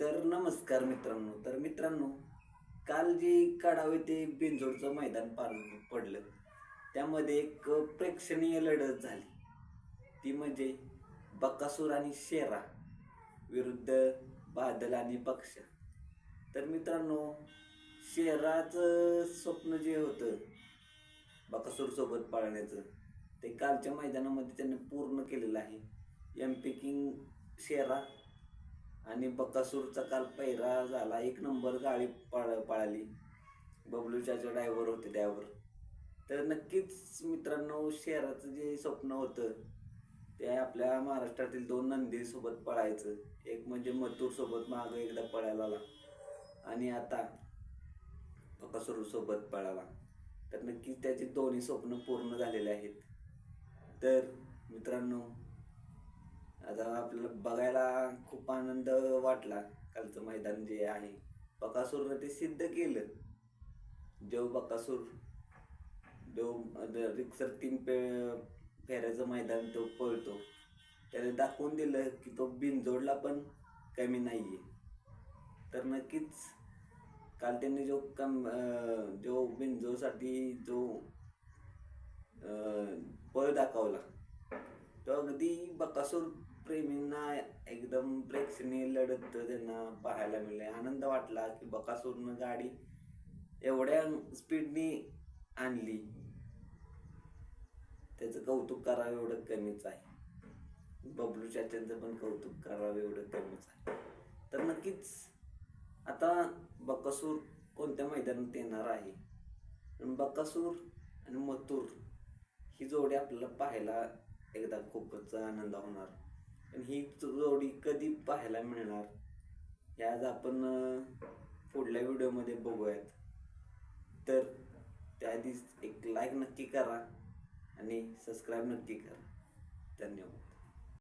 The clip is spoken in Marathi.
तर नमस्कार मित्रांनो. तर मित्रांनो काल जे काढावे ते बिंजोडचं मैदान पार पडलं. त्यामध्ये एक प्रेक्षणीय लढत झाली. ती म्हणजे बकासूर आणि शेरा विरुद्ध बादल आणि पक्ष. तर मित्रांनो शेराचं स्वप्न जे होतं बकासूरसोबत पाळण्याचं ते कालच्या मैदानामध्ये त्यांनी पूर्ण केलेलं आहे. एम पी किंग शेरा आणि बकासूरचा काल पैरा झाला. एक नंबर गाडी पाळ पाळाली. जो ड्रायव्हर होते त्यावर. तर नक्कीच मित्रांनो शहराचं जे स्वप्न होतं ते आपल्या महाराष्ट्रातील दोन नंदीसोबत पळायचं. एक म्हणजे मथूरसोबत मागं एकदा पळायला आला. आणि आता बकासूरसोबत पळाला. तर नक्कीच त्याचे दोन्ही स्वप्न पूर्ण झालेले आहेत. तर मित्रांनो आता आपल्याला बघायला खूप आनंद वाटला. कालचं मैदान जे आहे बकासूरनं ते सिद्ध केलं. देव बकासूर देव रिक्सर तीन पे फेऱ्याचं मैदान तो पळतो. त्याने दाखवून दिलं की तो बिनजोडला पण कमी नाही आहे तर नक्कीच काल त्यांनी जो कम जो बिनजोडसाठी जो पळ दाखवला तो अगदी बकासूर प्रेमींना एकदम प्रेक्षणीय लढत त्यांना पाहायला मिळाले. आनंद वाटला की बकासूरनं गाडी एवढ्या स्पीडनी आणली. त्याचं कौतुक करावं एवढं कमीच आहे. बबलू चाच्यांचं पण कौतुक करावं एवढं कमीच आहे. तर नक्कीच आता बकासूर कोणत्या मैदानात येणार आहे? बकासूर आणि मथुर ही जोडी आपल्याला पाहायला एकदा खूपच आनंद होणार. पण ही जोडी कधी पाहायला मिळणार हे आज आपण पुढल्या व्हिडिओमध्ये बघूयात. तर त्याआधी एक लाईक नक्की करा आणि सबस्क्राईब नक्की करा. धन्यवाद.